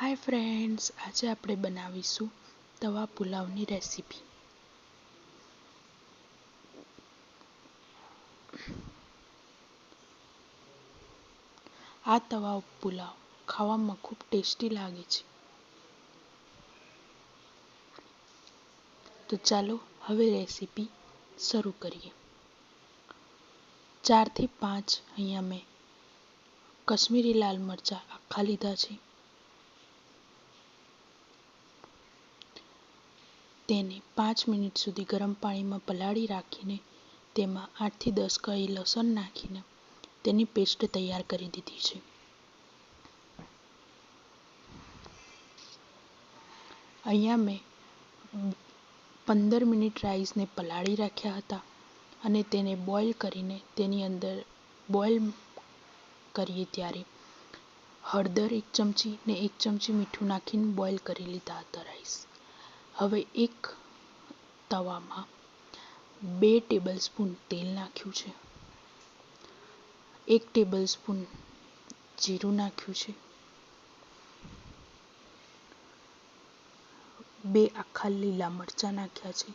Hi friends આજે આપણે બનાવીશું તવા પુલાવની રેસીપી. આ તવા પુલાવ ખાવામાં ખૂબ ટેસ્ટી લાગે છે. તો ચાલો હવે રેસીપી શરૂ કરીએ. ચારથી પાંચ અહીંયા મેં કશ્મીરી લાલ મરચાં આખા લીધા છે. તેને પાંચ મિનિટ સુધી ગરમ પાણીમાં પલાળી રાખીને તેમાં આઠથી દસ કળી લસણ નાખીને તેની પેસ્ટ તૈયાર કરી દીધી છે. અહીંયા મેં પંદર મિનિટ રાઈસને પલાળી રાખ્યા હતા અને તેને બોઇલ કરીને તેની અંદર બોઇલ કરીએ ત્યારે હળદર એક ચમચી ને એક ચમચી મીઠું નાખીને બોઇલ કરી લીધા હતા રાઈસ. હવે એક તવામાં બે ટેબલ સ્પૂન તેલ નાખ્યું છે. એક ટેબલ સ્પૂન જીરું નાખ્યું છે. બે આખા લીલા મરચાં નાખ્યા છે.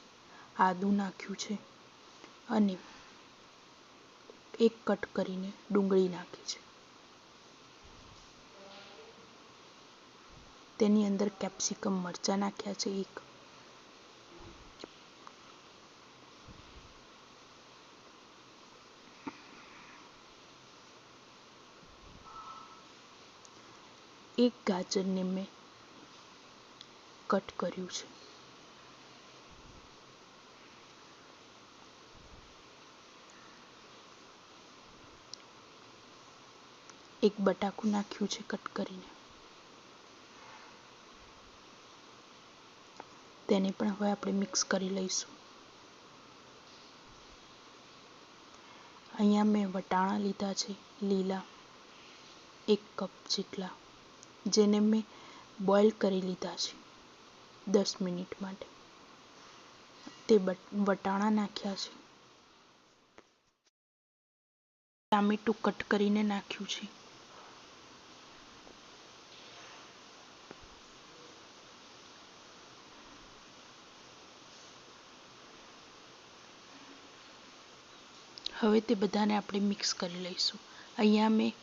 આદું નાખ્યું છે અને એક કટ કરીને ડુંગળી નાખી છે. તેની અંદર કેપ્સિકમ મરચાં નાખ્યા છે એક એક ગાજરને મેં કટ કર્યું છે. એક બટાકું નાખ્યું છે કટ કરીને. તેને પણ હવે આપણે મિક્સ કરી લઈશું. અહીંયા મેં વટાણા લીધા છે, લીલા એક કપ જેટલા. જેને મેં બોઇલ કરી લીધા છે દસ મિનિટ માટે. તે વટાણા નાખ્યા છે. ટામેટું કટ કરીને નાખ્યું છે. હવે તે બધાને આપણે મિક્સ કરી લઈશું. અહીંયા મેં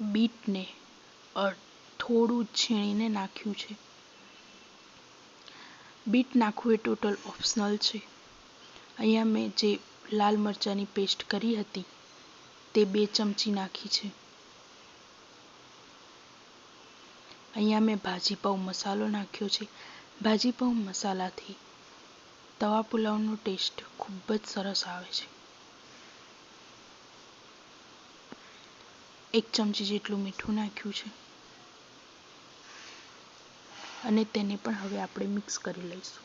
બીટને થોડું છીણીને નાખ્યું છે. બીટ નાખવું એ ટોટલ ઓપ્શનલ છે. અહીંયા મેં જે લાલ મરચાંની પેસ્ટ કરી હતી, તે બે ચમચી નાખી છે. અહીંયા મેં ભાજી પાઉં મસાલો નાખ્યો છે. ભાજી પાઉં મસાલાથી તવા પુલાવનો ટેસ્ટ ખૂબ જ સરસ આવે છે. એક ચમચી જેટલું મીઠું નાખ્યું છે. અને તેને પણ હવે આપણે મિક્સ કરી લઈશું.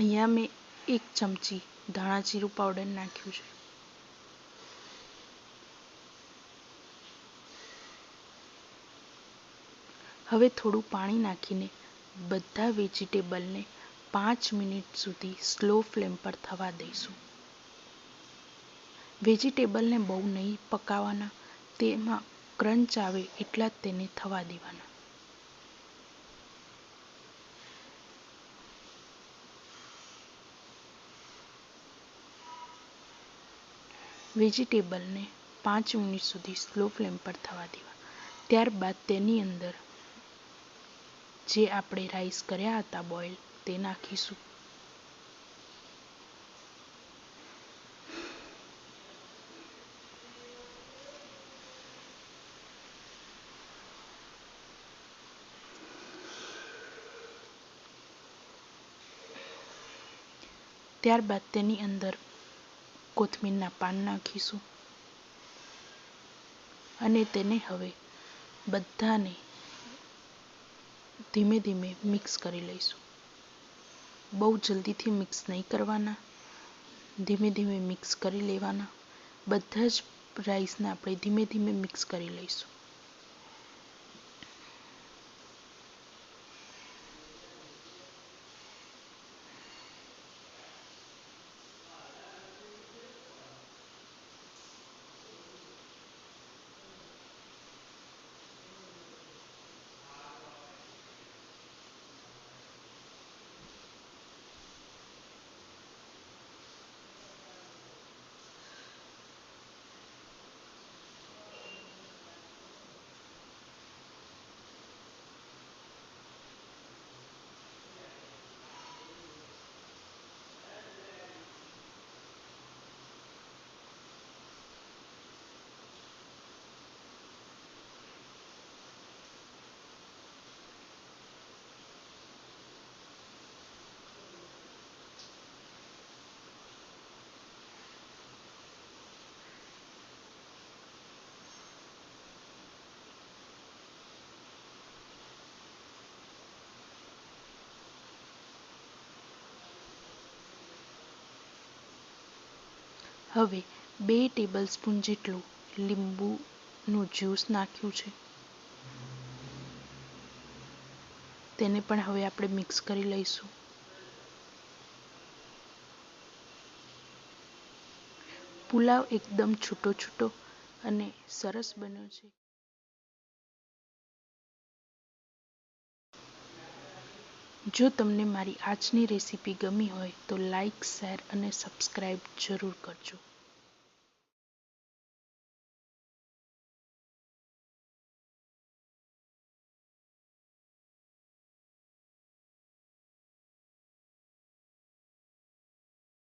અહીંયા મેં એક ચમચી ધાણા જીરું પાવડર નાખ્યું છે. હવે થોડું પાણી નાખીને બધા વેજીટેબલને પાંચ મિનિટ સુધી સ્લો ફ્લેમ પર થવા દઈશું. વેજીટેબલને બહુ નહીં પકાવવાના તેમાં ક્રંચ આવે એટલા જ તેને થવા દેવાના. વેજીટેબલને પાંચ મિનિટ સુધી સ્લો ફ્લેમ પર થવા દેવા. ત્યારબાદ તેની અંદર જે આપણે રાઈસ કર્યા હતા બોઇલ, તે નાખીશું. ત્યારબાદ તેની અંદર કોથમીરના પાન નાખીશું. અને તેને હવે બધાને ધીમે ધીમે મિક્સ કરી લઈશું. બહુ જલ્દીથી મિક્સ નહીં કરવાના. ધીમે ધીમે મિક્સ કરી લેવાના. બધા જ રાઈસને આપણે ધીમે ધીમે મિક્સ કરી લઈશું. હવે બે ટેબલ સ્પૂન જેટલું લીંબુનું જ્યુસ નાખ્યું છે. તેને પણ હવે આપણે મિક્સ કરી લઈશું. પુલાવ એકદમ છૂટો છૂટો અને સરસ બન્યો છે. જો તમને મારી આજની રેસીપી ગમી હોય તો લાઈક શેર અને સબસ્ક્રાઈબ જરૂર કરજો.